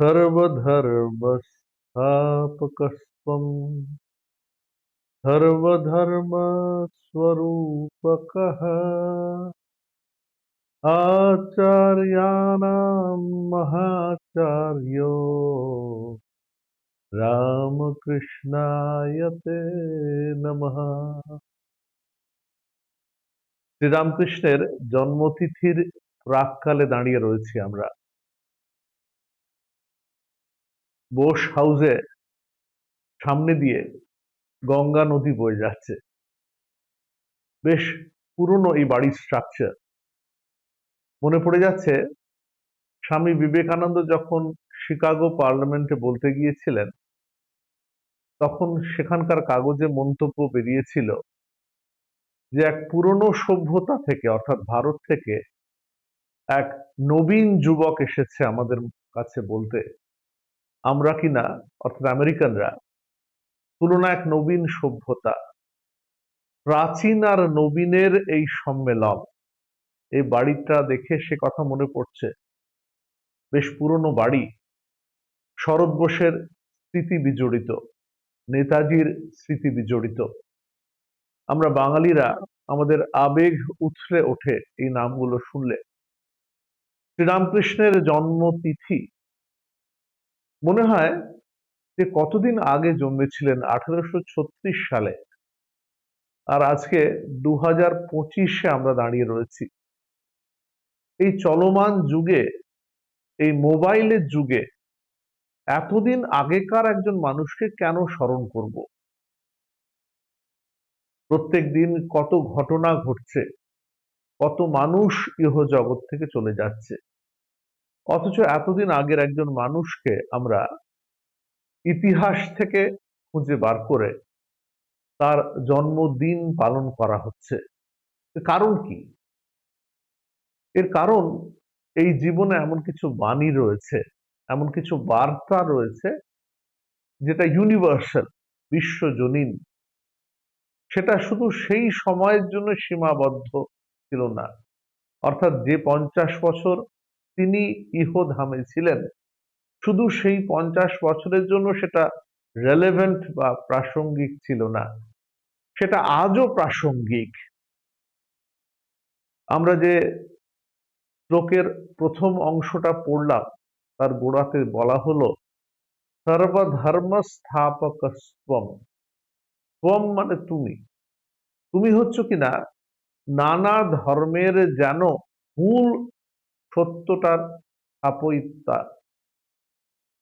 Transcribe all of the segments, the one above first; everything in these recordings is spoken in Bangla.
सर्वधर्मस्थापकस्त्वं सर्वधर्मस्वरूपकः आचार्याणां महाचार्यो রামকৃষ্ণায় তে নমঃ শ্রীরামকৃষ্ণের জন্মতিথির প্রাককালে দাঁড়িয়ে রয়েছি আমরা বোস হাউসে সামনে দিয়ে গঙ্গা নদী বয়ে যাচ্ছে। বেশ পুরনো এই বাড়ির স্ট্রাকচার মনে পড়ে যাচ্ছে, স্বামী বিবেকানন্দ যখন শিকাগো পার্লামেন্টে বলতে গিয়েছিলেন, তখন সেখানকার কাগজে মন্তব্য বেরিয়েছিল যে এক পুরনো সভ্যতা থেকে, অর্থাৎ ভারত থেকে, এক নবীন যুবক এসেছে আমাদের কাছে বলতে। আমরা কিনা অর্থাৎ আমেরিকানরা তুলনা এক নবীন সভ্যতা। প্রাচীন আর নবীনের এই সম্মেলন, এই বাড়িটা দেখে সে কথা মনে পড়ছে। বেশ পুরনো বাড়ি, শরৎ বোসের স্মৃতি বিজড়িত, নেতাজির স্মৃতি বিজড়িত। আমরা বাঙালিরা আমাদের আবেগ উথলে ওঠে এই নামগুলো শুনলে। শ্রীরামকৃষ্ণের জন্মতিথি মনে হয় যে কতদিন আগে জন্মেছিলেন? আঠারোশো ছত্রিশ সালে। আর আজকে দু হাজার পঁচিশে আমরা দাঁড়িয়ে রয়েছি। এই চলমান যুগে, এই মোবাইলের যুগে এতদিন আগেকার একজন মানুষকে কেন স্মরণ করব? প্রত্যেক দিন কত ঘটনা ঘটছে, কত মানুষ ইহ জগৎ থেকে চলে যাচ্ছে। অথচ এতদিন আগের একজন মানুষকে আমরা ইতিহাস থেকে খুঁজে বার করে তার জন্মদিন পালন করা হচ্ছে। কারণ কি? এর কারণ এই জীবনে এমন কিছু বাণী রয়েছে, এমন কিছু বার্তা রয়েছে যেটা ইউনিভার্সাল বিশ্বজনীন। সেটা শুধু সেই সময়ের জন্য সীমাবদ্ধ ছিল না। অর্থাৎ যে পঞ্চাশ বছর তিনি ইহধামে ছিলেন। শুধু সেই পঞ্চাশ বছরের জন্য সেটা রেলেভেন্ট বা প্রাসঙ্গিক ছিল না। সেটা আজও প্রাসঙ্গিক। আমরা যে শ্লোকের প্রথম অংশটা পড়লাম, তার গোড়াতে বলা হলো সর্বধর্ম স্থাপকস্বম স্বম মানে তুমি। তুমি হচ্ছ কিনা নানা ধর্মের যেন মূল সত্যটার স্থাপত্যা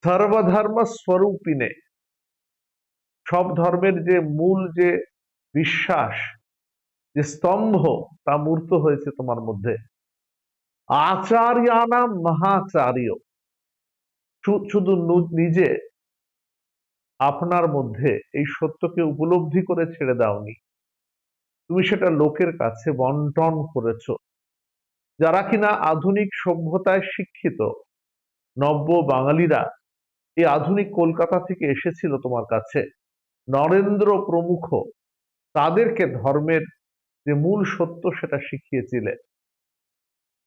সর্বধর্ম স্বরূপিনে সব ধর্মের যে মূল যে বিশ্বাস, যে স্তম্ভ, তা মূর্ত হয়েছে তোমার মধ্যে। আচার্যানা মহাচার্য। শুধু নিজে আপনার মধ্যে এই সত্যকে উপলব্ধি করে ছেড়ে দাওনি। তুমি সেটা লোকের কাছে বন্টন করেছ। যারা কিনা আধুনিক সভ্যতায় শিক্ষিত, নব্য বাঙালিরা এই আধুনিক কলকাতা থেকে এসেছিল তোমার কাছে। নরেন্দ্র প্রমুখ তাদেরকে ধর্মের যে মূল সত্য সেটা শিখিয়েছিলে।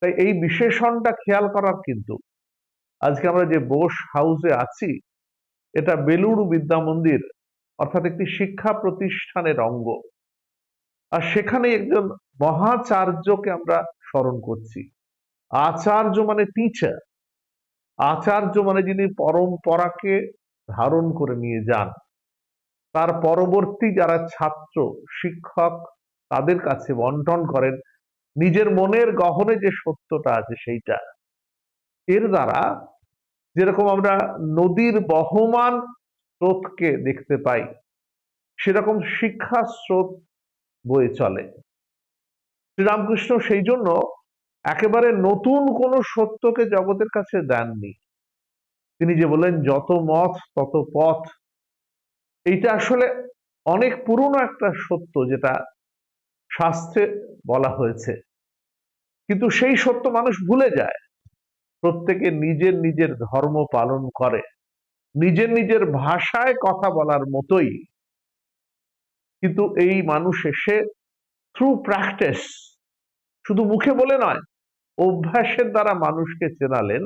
তাই এই বিশেষণটা খেয়াল করার কিন্তু আজকে আমরা যে বোস হাউসে আছি, এটা বেলুড় বিদ্যা মন্দির অর্থাৎ একটি শিক্ষা প্রতিষ্ঠানের অঙ্গ। আর সেখানে একজন মহাচার্যকে আমরা স্মরণ করছি। আচার্য মানে টিচার আচার্য মানে যিনি পরম্পরাকে ধারণ করে নিয়ে যান। তার পরবর্তী যারা ছাত্র, শিক্ষক, তাদের কাছে বন্টন করেন, নিজের মনের গহনে যে সত্যটা আছে সেইটা। এর দ্বারা যেরকম আমরা নদীর বহমান স্রোতকে দেখতে পাই, সেরকম শিক্ষা স্রোত বয়ে চলে। শ্রীরামকৃষ্ণ সেই জন্য একেবারে নতুন কোন সত্যকে জগতের কাছে দেননি। তিনি যে বলেন যত মত, তত পথ। এইটা আসলে অনেক পুরনো একটা সত্য যেটা শাস্ত্রে বলা হয়েছে। কিন্তু সেই সত্য মানুষ ভুলে যায়। প্রত্যেকে নিজের নিজের ধর্ম পালন করে। নিজের নিজের ভাষায় কথা বলার মতোই। কিন্তু এই মানুষ এসে থ্রু প্র্যাকটিস শুধু মুখে বলে নয়, অভ্যাসের দ্বারা মানুষকে চেনালেন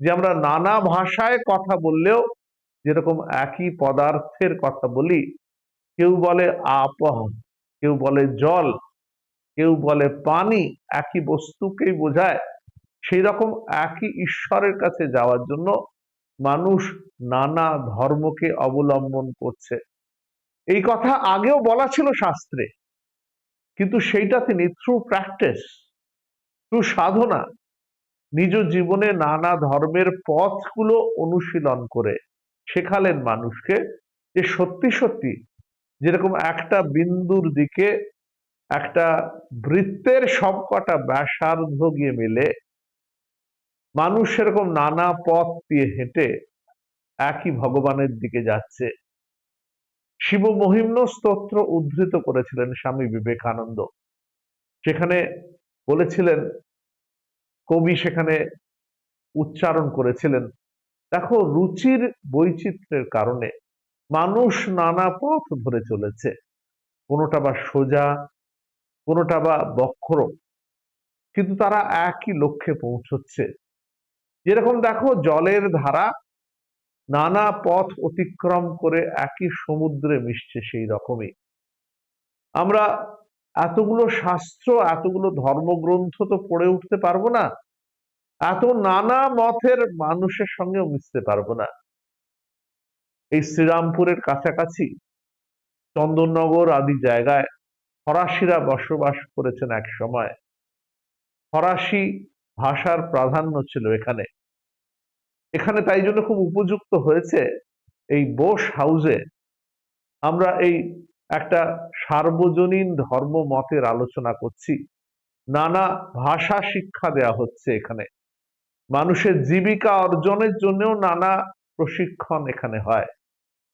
যে আমরা নানা ভাষায় কথা বললেও যেরকম একই পদার্থের কথা বলি, কেউ বলে আপহ, কেউ বলে জল, কেউ বলে পানি, একই বস্তুকেই বোঝায় সেই রকম একই ঈশ্বরের কাছে যাওয়ার জন্য মানুষ নানা ধর্মকে অবলম্বন করছে। এই কথা আগেও বলা ছিল শাস্ত্রে। কিন্তু সেইটা তিনি থ্রু প্র্যাকটিস থ্রু সাধনা, নিজ জীবনে নানা ধর্মের পথগুলো অনুশীলন করে শেখালেন মানুষকে যে সত্যি সত্যি যেরকম একটা বিন্দুর দিকে একটা বৃত্তের সবকটা ব্যাসার্ধ গিয়ে মিলে, মানুষ সেরকম নানা পথ দিয়ে হেঁটে একই ভগবানের দিকে যাচ্ছে। শিব মহিম্ন স্তোত্র উদ্ধৃত করেছিলেন স্বামী বিবেকানন্দ। সেখানে বলেছিলেন, কবি সেখানে উচ্চারণ করেছিলেন, দেখো, রুচির বৈচিত্র্যের কারণে মানুষ নানা পথ ধরে চলেছে। কোনোটা বা সোজা, কোনোটা বা বক্ষর কিন্তু তারা একই লক্ষ্যে পৌঁছচ্ছে। যেরকম দেখো, জলের ধারা নানা পথ অতিক্রম করে একই সমুদ্রে মিশছে সেই রকমই। আমরা এতগুলো শাস্ত্র, এতগুলো ধর্মগ্রন্থ তো পড়ে উঠতে পারব না, এত নানা মতের মানুষের সঙ্গেও মিশতে পারব না। এই শ্রীরামপুরের কাছাকাছি চন্দননগর আদি জায়গায় ফরাসিরা বসবাস করেছেন এক সময়। ফরাসি ভাষার প্রাধান্য ছিল এখানে। এখানে তাই জন্য খুব উপযুক্ত হয়েছে এই বোস হাউসে আমরা এই একটা সার্বজনীন ধর্ম মতের আলোচনা করছি। নানা ভাষা শিক্ষা দেয়া হচ্ছে এখানে। মানুষের জীবিকা অর্জনের জন্যও নানা প্রশিক্ষণ এখানে হয়।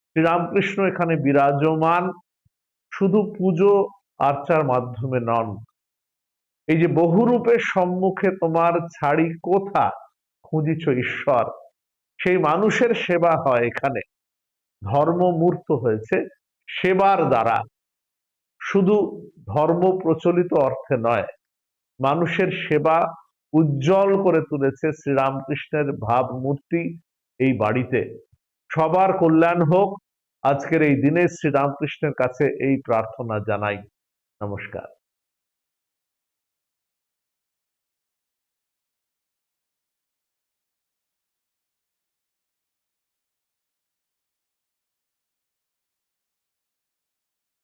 শ্রীরামকৃষ্ণ এখানে বিরাজমান, শুধু পুজো, আর্চার মাধ্যমে নন। এই যে বহুরূপের সম্মুখে তোমার ছাড়ি কোথা? খুঁজিছ ঈশ্বর। সেই মানুষের সেবা হয় এখানে। ধর্ম মূর্ত হয়েছে সেবার দ্বারা। শুধু ধর্ম প্রচলিত অর্থে নয়, মানুষের সেবা উজ্জ্বল করে তুলেছে শ্রীরামকৃষ্ণের ভাবমূর্তি এই বাড়িতে। সবার কল্যাণ হোক। আজকের এই দিনে শ্রীরামকৃষ্ণের কাছে এই প্রার্থনা জানাই। নমস্কার।